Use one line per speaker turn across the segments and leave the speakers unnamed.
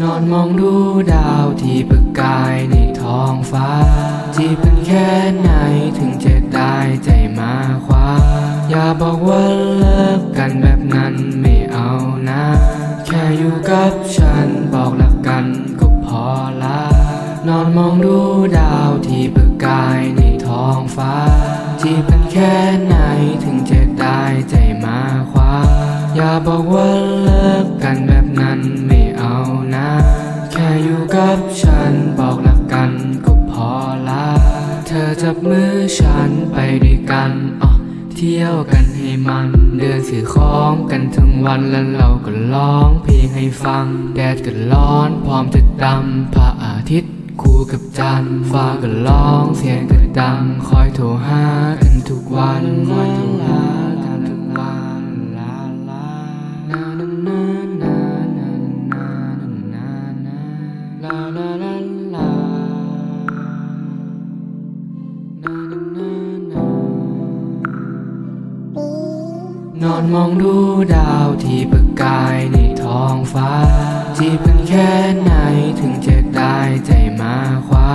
นอนมองดูดาวที่ประกายในท้องฟ้าจีบกันแค่ไหนถึงจะได้ใจมาคว้า อย่าบอกว่าเลิกกันแบบนั้นไม่เอานะ แค่อยู่กับฉันบอกรักกันก็พอละนอนมองดูดาวที่ประกายในท้องฟ้าจีบกันแค่ไหนถึงจะได้ใจมาคว้า อย่าบอกว่าเลิกกันแบบนั้น ธอจับมือฉันไปด้วยกันอ๋อเที่ยวกันให้มัน เดินซื้อของกันทั้งวันแล้วเราก็ร้องเพลงให้ฟัง แดดก็ร้อนพร้อมจะดำพระอาทิตย์คู่กับจันฟ้าก็ร้องเสียงก็ดัง คอยโทรหากันทุกวันคอยโทรหากันทุกวันลาลานานานานานานานาลาลาลา นอนมองดูดาวที่ประกายในท้องฟ้าจีบกันแค่ไหนถึงจะได้ใจมาคว้า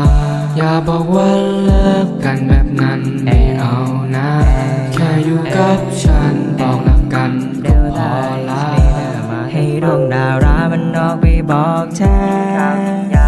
อย่าบอกว่าเลิกกันแบบนั้นไม่เอานะ แค่อยู่กับฉันบอกรักกันก็พอละ
ให้ดวงดาวรามันออกไปบอกเธออยู่ไกล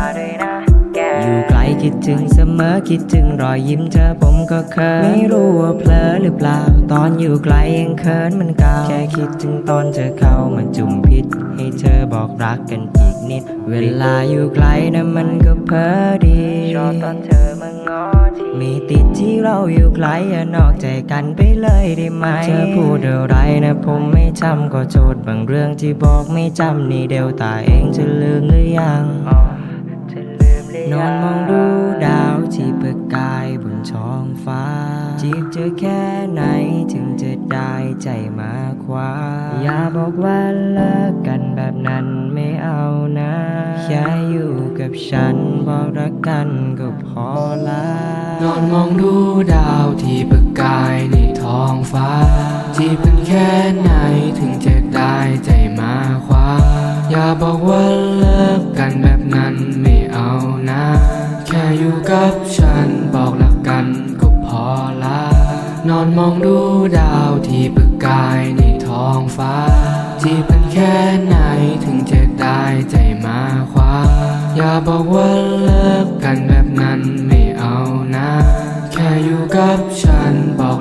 คิดถึงเสมอคิดถึงรอยยิ้มเธอผมก็เคยไม่รู้ว่าเพลอหรือเปล่า ตอนอยู่ไกลยังเขินมันเก่าแค่คิดถึงตอนเธอเข้ามาจุ่มพิษ ให้เธอบอกรักกันอีกนิด เวลาอยู่ไกลนะมันก็เพ้อดีชอบตอนเธอมางอทีไม่ติดที่เราอยู่ไกลอย่านอกใจกันไปเลยได้ไหมเธอพูดอะไรนะผมไม่จำก็โทษบางเรื่องที่บอกไม่จำนี่เดวตาเองจะลืมหรือยังนอนมองดู ฟ้า จีบเจอแค่ไหนถึงจะได้ใจมาคว้า อย่าบอกว่าเลิกกันแบบนั้นไม่เอานะ แค่อยู่กับฉันบอกรักกันก็พอละ
นอนมองดูดาวที่ประกายในท้องฟ้า จีบกันแค่ไหนถึงจะได้ใจมาคว้า อย่าบอกว่าเลิกกันแบบนั้นไม่เอานะ แค่อยู่กับฉัน นอนมองดูดาวที่ประกายในท้องฟ้า ที่เป็นแค่ไหนถึงจะได้ใจมาคว้า อย่าบอกว่าเลิกกันแบบนั้นไม่เอานะ แค่อยู่กับฉันบอก